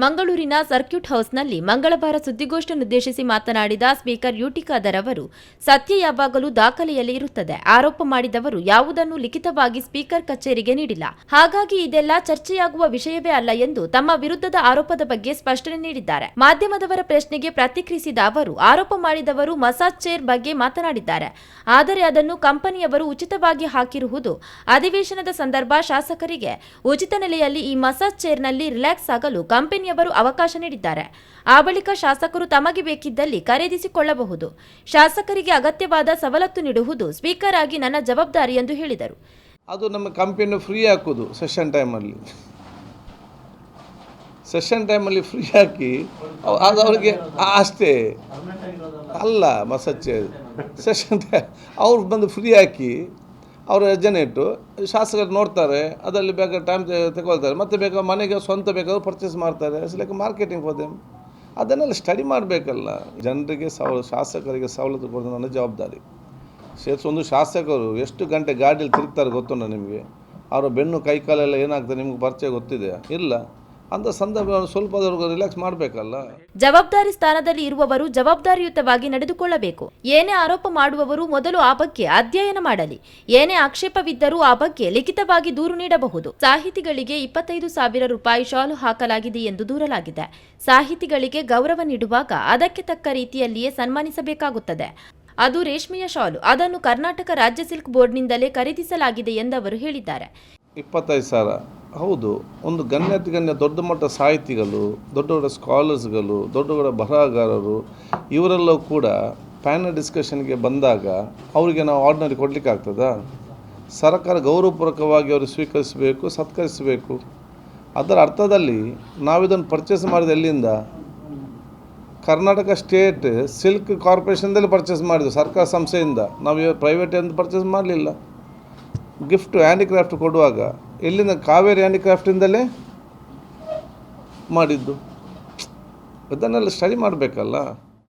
ಮಂಗಳೂರಿನ ಸರ್ಕ್ಯೂಟ್ ಹೌಸ್ನಲ್ಲಿ ಮಂಗಳವಾರ ಸುದ್ದಿಗೋಷ್ಠಿಯನ್ನುದ್ದೇಶಿಸಿ ಮಾತನಾಡಿದ ಸ್ಪೀಕರ್ ಯುಟಿ ಖಾದರ್ ಅವರು, ಸತ್ಯ ಯಾವಾಗಲೂ ದಾಖಲೆಯಲ್ಲಿ ಇರುತ್ತದೆ. ಆರೋಪ ಮಾಡಿದವರು ಯಾವುದನ್ನು ಲಿಖಿತವಾಗಿ ಸ್ಪೀಕರ್ ಕಚೇರಿಗೆ ನೀಡಿಲ್ಲ. ಹಾಗಾಗಿ ಇದೆಲ್ಲ ಚರ್ಚೆಯಾಗುವ ವಿಷಯವೇ ಅಲ್ಲ ಎಂದು ತಮ್ಮ ವಿರುದ್ಧದ ಆರೋಪದ ಬಗ್ಗೆ ಸ್ಪಷ್ಟನೆ ನೀಡಿದ್ದಾರೆ. ಮಾಧ್ಯಮದವರ ಪ್ರಶ್ನೆಗೆ ಪ್ರತಿಕ್ರಿಯಿಸಿದ ಅವರು, ಆರೋಪ ಮಾಡಿದವರು ಮಸಾಜ್ ಚೇರ್ ಬಗ್ಗೆ ಮಾತನಾಡಿದ್ದಾರೆ. ಆದರೆ ಅದನ್ನು ಕಂಪನಿಯವರು ಉಚಿತವಾಗಿ ಹಾಕಿರುವುದು ಅಧಿವೇಶನದ ಸಂದರ್ಭ ಶಾಸಕರಿಗೆ. ಉಚಿತ ನೆಲೆಯಲ್ಲಿ ಈ ಮಸಾಜ್ ಚೇರ್ನಲ್ಲಿ ರಿಲ್ಯಾಕ್ಸ್ ಆಗಲು ಕಂಪನಿಯವರು ಅವಕಾಶ ನೀಡಿದ್ದಾರೆ. ಆ ಬಳಿಕ ಶಾಸಕರು ತಮಗೆ ಬೇಕಿದ್ದಲ್ಲಿ ಖರೀದಿಸಿಕೊಳ್ಳಬಹುದು. ಶಾಸಕರಿಗೆ ಅಗತ್ಯವಾದ ಸವಲತ್ತು ನೀಡುವುದು ಸ್ಪೀಕರ್ ಆಗಿ ನನ್ನ ಜವಾಬ್ದಾರಿ ಎಂದು ಹೇಳಿದರು. ಅದು ನಮ್ಮ ಕಂಪೆನಿ ಫ್ರೀ ಹಾಕೋದು ಸೆಷನ್ ಟೈಮಲ್ಲಿ ಸೆಷನ್ ಟೈಮಲ್ಲಿ ಫ್ರೀ ಹಾಕಿ ಅದು ಅವ್ರಿಗೆ ಅಷ್ಟೇ. ಅಲ್ಲ ಮಸಚ್ಚೆ ಸೆಷನ್ ಟೈಮ್ ಅವ್ರು ಬಂದು ಫ್ರೀ ಹಾಕಿ ಅವರ ಇಟ್ಟು ಶಾಸಕರು ನೋಡ್ತಾರೆ, ಅದರಲ್ಲಿ ಬೇಕಾದ ಟೈಮ್ ತಗೊಳ್ತಾರೆ ಮತ್ತೆ ಬೇಕಾದ ಮನೆಗೆ ಸ್ವಂತ ಬೇಕಾದ್ರೂ ಪರ್ಚೇಸ್ ಮಾಡ್ತಾರೆ. ಇಟ್ಸ್ ಲೈಕ್ ಮಾರ್ಕೆಟಿಂಗ್ ಫಾರ್ ಅದನ್ನೆಲ್ಲ ಸ್ಟಡಿ ಮಾಡಬೇಕಲ್ಲ. ಜನರಿಗೆ ಸವ ಶಾಸಕರಿಗೆ ಸವಲತ್ತು ಕೊಡೋದು ನನ್ನ ಜವಾಬ್ದಾರಿ. ಸೇರ್ಸ್ ಒಂದು ಶಾಸಕರು ಎಷ್ಟು ಗಂಟೆ ಗಾಡಿಯಲ್ಲಿ ತಿರುಗ್ತಾರೆ ಗೊತ್ತುಂಟ ನಿಮಗೆ? ಅವರ ಬೆನ್ನು ಕೈ ಕಾಲೆಲ್ಲ ಏನಾಗ್ತದೆ ನಿಮ್ಗೆ ಪರಿಚಯ ಗೊತ್ತಿದೆ ಇಲ್ಲ. ಅಂಥ ಸಂದರ್ಭ ಸ್ವಲ್ಪ ರಿಲ್ಯಾಕ್ಸ್ ಮಾಡಬೇಕಲ್ಲ? ಜವಾಬ್ದಾರಿ ಸ್ಥಾನದಲ್ಲಿ ಇರುವವರು ಜವಾಬ್ದಾರಿಯುತವಾಗಿ ನಡೆದುಕೊಳ್ಳಬೇಕು. ಏನೇ ಆರೋಪ ಮಾಡುವವರು ಮೊದಲು ಆ ಬಗ್ಗೆ ಅಧ್ಯಯನ ಮಾಡಲಿ. ಏನೇ ಆಕ್ಷೇಪವಿದ್ದರೂ ಆ ಬಗ್ಗೆ ಲಿಖಿತವಾಗಿ ದೂರು ನೀಡಬಹುದು. ಸಾಹಿತಿಗಳಿಗೆ ಇಪ್ಪತ್ತೈದು ಸಾವಿರ ರೂಪಾಯಿ ಶಾಲು ಹಾಕಲಾಗಿದೆ ಎಂದು ದೂರಲಾಗಿದೆ. ಸಾಹಿತಿಗಳಿಗೆ ಗೌರವ ನೀಡುವಾಗ ಅದಕ್ಕೆ ತಕ್ಕ ರೀತಿಯಲ್ಲಿಯೇ ಸನ್ಮಾನಿಸಬೇಕಾಗುತ್ತದೆ. ಅದು ರೇಷ್ಮೆಯ ಶಾಲು. ಅದನ್ನು ಕರ್ನಾಟಕ ರಾಜ್ಯ ಸಿಲ್ಕ್ ಬೋರ್ಡ್ನಿಂದಲೇ ಖರೀದಿಸಲಾಗಿದೆ ಎಂದವರು ಹೇಳಿದ್ದಾರೆ. ಇಪ್ಪತ್ತೈದು ಸಾವಿರ. ಹೌದು, ಒಂದು ಗಣ್ಯಾತಿಗಣ್ಯ ದೊಡ್ಡ ಮಟ್ಟ ಸಾಹಿತಿಗಳು, ದೊಡ್ಡ ದೊಡ್ಡ ಸ್ಕಾಲರ್ಸ್ಗಳು ದೊಡ್ಡ ದೊಡ್ಡ ಬರಹಗಾರರು, ಇವರೆಲ್ಲವೂ ಕೂಡ ಪ್ಯಾನಲ್ ಡಿಸ್ಕಷನ್ಗೆ ಬಂದಾಗ ಅವರಿಗೆ ನಾವು ಆರ್ಡಿನರಿ ಕೊಡಲಿಕ್ಕೆ ಆಗ್ತದಾ? ಸರ್ಕಾರ ಗೌರವಪೂರ್ವಕವಾಗಿ ಅವರು ಸ್ವೀಕರಿಸಬೇಕು, ಸತ್ಕರಿಸಬೇಕು. ಅದರ ಅರ್ಥದಲ್ಲಿ ನಾವಿದನ್ನು ಪರ್ಚೇಸ್ ಮಾಡಿದ ಎಲ್ಲಿಂದ? ಕರ್ನಾಟಕ ಸ್ಟೇಟ್ ಸಿಲ್ಕ್ ಕಾರ್ಪೊರೇಷನ್ದಲ್ಲಿ ಪರ್ಚೇಸ್ ಮಾಡಿದ್ವಿ ಸರ್ಕಾರ ಸಂಸ್ಥೆಯಿಂದ. ನಾವು ಪ್ರೈವೇಟ್ ಎಂದು ಪರ್ಚೇಸ್ ಮಾಡಲಿಲ್ಲ. ಗಿಫ್ಟ್ ಹ್ಯಾಂಡಿಕ್ರಾಫ್ಟ್ ಕೊಡುವಾಗ ಎಲ್ಲಿಂದ ಕಾವೇರಿ ಹ್ಯಾಂಡಿಕ್ರಾಫ್ಟಿಂದಲೇ ಮಾಡಿದ್ದು. ಅದನ್ನೆಲ್ಲ ಸ್ಟಡಿ ಮಾಡಬೇಕಲ್ಲ.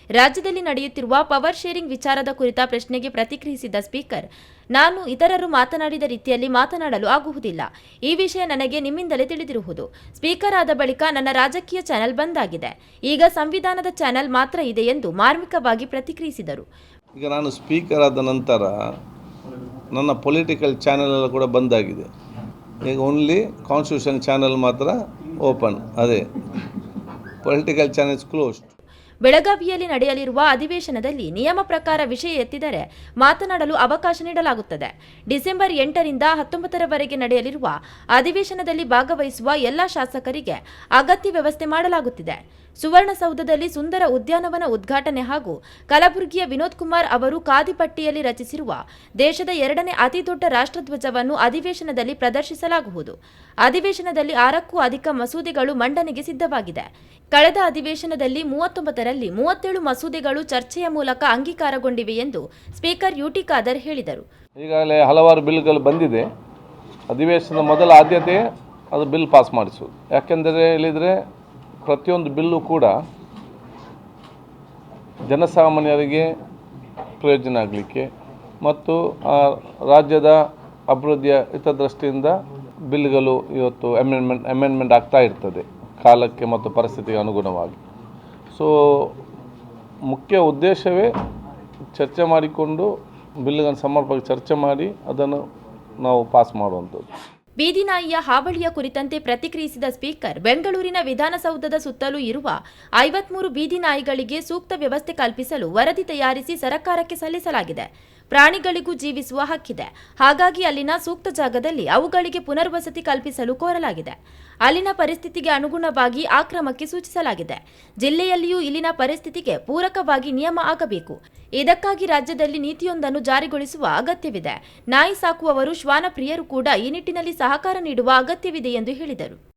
ರಾಜ್ಯದಲ್ಲಿ ನಡೆಯುತ್ತಿರುವ ಪವರ್ ಶೇರಿಂಗ್ ವಿಚಾರದ ಕುರಿತ ಪ್ರಶ್ನೆಗೆ ಪ್ರತಿಕ್ರಿಯಿಸಿದ ಸ್ಪೀಕರ್ ನಾನು ಇತರರು ಮಾತನಾಡಿದ ರೀತಿಯಲ್ಲಿ ಮಾತನಾಡಲು ಆಗುವುದಿಲ್ಲ. ಈ ವಿಷಯ ನನಗೆ ನಿಮ್ಮಿಂದಲೇ ತಿಳಿದಿರುವುದು. ಸ್ಪೀಕರ್ ಆದ ಬಳಿಕ ನನ್ನ ರಾಜಕೀಯ ಚಾನೆಲ್ ಬಂದ್ ಆಗಿದೆ. ಈಗ ಸಂವಿಧಾನದ ಚಾನೆಲ್ ಮಾತ್ರ ಇದೆ ಎಂದು ಮಾರ್ಮಿಕವಾಗಿ ಪ್ರತಿಕ್ರಿಯಿಸಿದರು. ಈಗ ನಾನು ಸ್ಪೀಕರ್ ಆದ ನಂತರ ನನ್ನ ಪೊಲಿಟಿಕಲ್ ಚಾನೆಲ್ ಎಲ್ಲ ಕೂಡ ಬಂದಾಗಿದೆ. ಈಗ ಓನ್ಲಿ ಕಾನ್ಸ್ಟಿಟ್ಯೂಷನ್ ಚಾನೆಲ್ ಮಾತ್ರ ಓಪನ್ ಅದೇ. ಪೊಲಿಟಿಕಲ್ ಚಾನೆಲ್ಸ್ ಕ್ಲೋಸ್ಡ್ ಬೆಳಗಾವಿಯಲ್ಲಿ ನಡೆಯಲಿರುವ ಅಧಿವೇಶನದಲ್ಲಿ ನಿಯಮ ಪ್ರಕಾರ ವಿಷಯ ಎತ್ತಿದರೆ ಮಾತನಾಡಲು ಅವಕಾಶ ನೀಡಲಾಗುತ್ತದೆ. ಡಿಸೆಂಬರ್ ಎಂಟರಿಂದ ಹತ್ತೊಂಬತ್ತರವರೆಗೆ ನಡೆಯಲಿರುವ ಅಧಿವೇಶನದಲ್ಲಿ ಭಾಗವಹಿಸುವ ಎಲ್ಲ ಶಾಸಕರಿಗೆ ಅಗತ್ಯ ವ್ಯವಸ್ಥೆ ಮಾಡಲಾಗುತ್ತಿದೆ. ಸುವರ್ಣಸೌಧದಲ್ಲಿ ಸುಂದರ ಉದ್ಯಾನವನ ಉದ್ಘಾಟನೆ ಹಾಗೂ ಕಲಬುರಗಿಯ ವಿನೋದ್ ಕುಮಾರ್ ಅವರು ಕಾದಿಪಟ್ಟಿಯಲ್ಲಿ ರಚಿಸಿರುವ ದೇಶದ ಎರಡನೇ ಅತಿದೊಡ್ಡ ರಾಷ್ಟ್ರಧ್ವಜವನ್ನು ಅಧಿವೇಶನದಲ್ಲಿ ಪ್ರದರ್ಶಿಸಲಾಗುವುದು. ಅಧಿವೇಶನದಲ್ಲಿ ಆರಕ್ಕೂ ಅಧಿಕ ಮಸೂದೆಗಳು ಮಂಡನೆಗೆ ಸಿದ್ಧವಾಗಿದೆ. ಕಳೆದ ಅಧಿವೇಶನದಲ್ಲಿ ಮೂವತ್ತೊಂಬತ್ತರಲ್ಲಿ ಮೂವತ್ತೇಳು ಮಸೂದೆಗಳು ಚರ್ಚೆಯ ಮೂಲಕ ಅಂಗೀಕಾರಗೊಂಡಿವೆ ಎಂದು ಸ್ಪೀಕರ್ ಯುಟಿ ಖಾದರ್ ಹೇಳಿದರು. ಈಗಾಗಲೇ ಹಲವಾರು ಬಿಲ್ಗಳು ಬಂದಿದೆ. ಅಧಿವೇಶನದ ಮೊದಲ ಆದ್ಯತೆ ಅದು ಬಿಲ್ ಪಾಸ್ ಮಾಡಿಸುವುದು. ಯಾಕೆಂದರೆ ಹೇಳಿದರೆ ಪ್ರತಿಯೊಂದು ಬಿಲ್ಲು ಕೂಡ ಜನಸಾಮಾನ್ಯರಿಗೆ ಪ್ರಯೋಜನ ಆಗಲಿಕ್ಕೆ ಮತ್ತು ರಾಜ್ಯದ ಅಭಿವೃದ್ಧಿಯ ಹಿತದೃಷ್ಟಿಯಿಂದ ಬಿಲ್ಗಳು ಇವತ್ತು ಅಮೆಂಡ್ಮೆಂಟ್ ಅಮೆಂಡ್ಮೆಂಟ್ ಆಗ್ತಾ ಇರ್ತದೆ, ಕಾಲಕ್ಕೆ ಮತ್ತು ಪರಿಸ್ಥಿತಿಗೆ ಅನುಗುಣವಾಗಿ. ಸೊ ಮುಖ್ಯ ಉದ್ದೇಶವೇ ಚರ್ಚೆ ಮಾಡಿಕೊಂಡು, ಬಿಲ್ಗಳನ್ನು ಸಮರ್ಪಕ ಚರ್ಚೆ ಮಾಡಿ, ಅದನ್ನು ನಾವು ಪಾಸ್ ಮಾಡುವಂಥದ್ದು. ಬೀದಿ ನಾಯಿಯ ಹಾವಳಿಯ ಕುರಿತಂತೆ ಪ್ರತಿಕ್ರಿಯಿಸಿದ ಸ್ಪೀಕರ್, ಬೆಂಗಳೂರಿನ ವಿಧಾನಸೌಧದ ಸುತ್ತಲೂ ಇರುವ ಐವತ್ಮೂರು ಬೀದಿನಾಯಿಗಳಿಗೆ ಸೂಕ್ತ ವ್ಯವಸ್ಥೆ ಕಲ್ಪಿಸಲು ವರದಿ ತಯಾರಿಸಿ ಸರ್ಕಾರಕ್ಕೆ ಸಲ್ಲಿಸಲಾಗಿದೆ. ಪ್ರಾಣಿಗಳಿಗೂ ಜೀವಿಸುವ ಹಕ್ಕಿದೆ. ಹಾಗಾಗಿ ಅಲ್ಲಿನ ಸೂಕ್ತ ಜಾಗದಲ್ಲಿ ಅವುಗಳಿಗೆ ಪುನರ್ವಸತಿ ಕಲ್ಪಿಸಲು ಕೋರಲಾಗಿದೆ. ಅಲ್ಲಿನ ಪರಿಸ್ಥಿತಿಗೆ ಅನುಗುಣವಾಗಿ ಆ ಕ್ರಮಕ್ಕೆ ಸೂಚಿಸಲಾಗಿದೆ. ಜಿಲ್ಲೆಯಲ್ಲಿಯೂ ಇಲ್ಲಿನ ಪರಿಸ್ಥಿತಿಗೆ ಪೂರಕವಾಗಿ ನಿಯಮ ಆಗಬೇಕು. ಇದಕ್ಕಾಗಿ ರಾಜ್ಯದಲ್ಲಿ ನೀತಿಯೊಂದನ್ನು ಜಾರಿಗೊಳಿಸುವ ಅಗತ್ಯವಿದೆ. ನಾಯಿ ಸಾಕುವವರು ಶ್ವಾನಪ್ರಿಯರು ಕೂಡ ಈ ನಿಟ್ಟಿನಲ್ಲಿ ಸಹಕಾರ ನೀಡುವ ಅಗತ್ಯವಿದೆ ಎಂದು ಹೇಳಿದರು.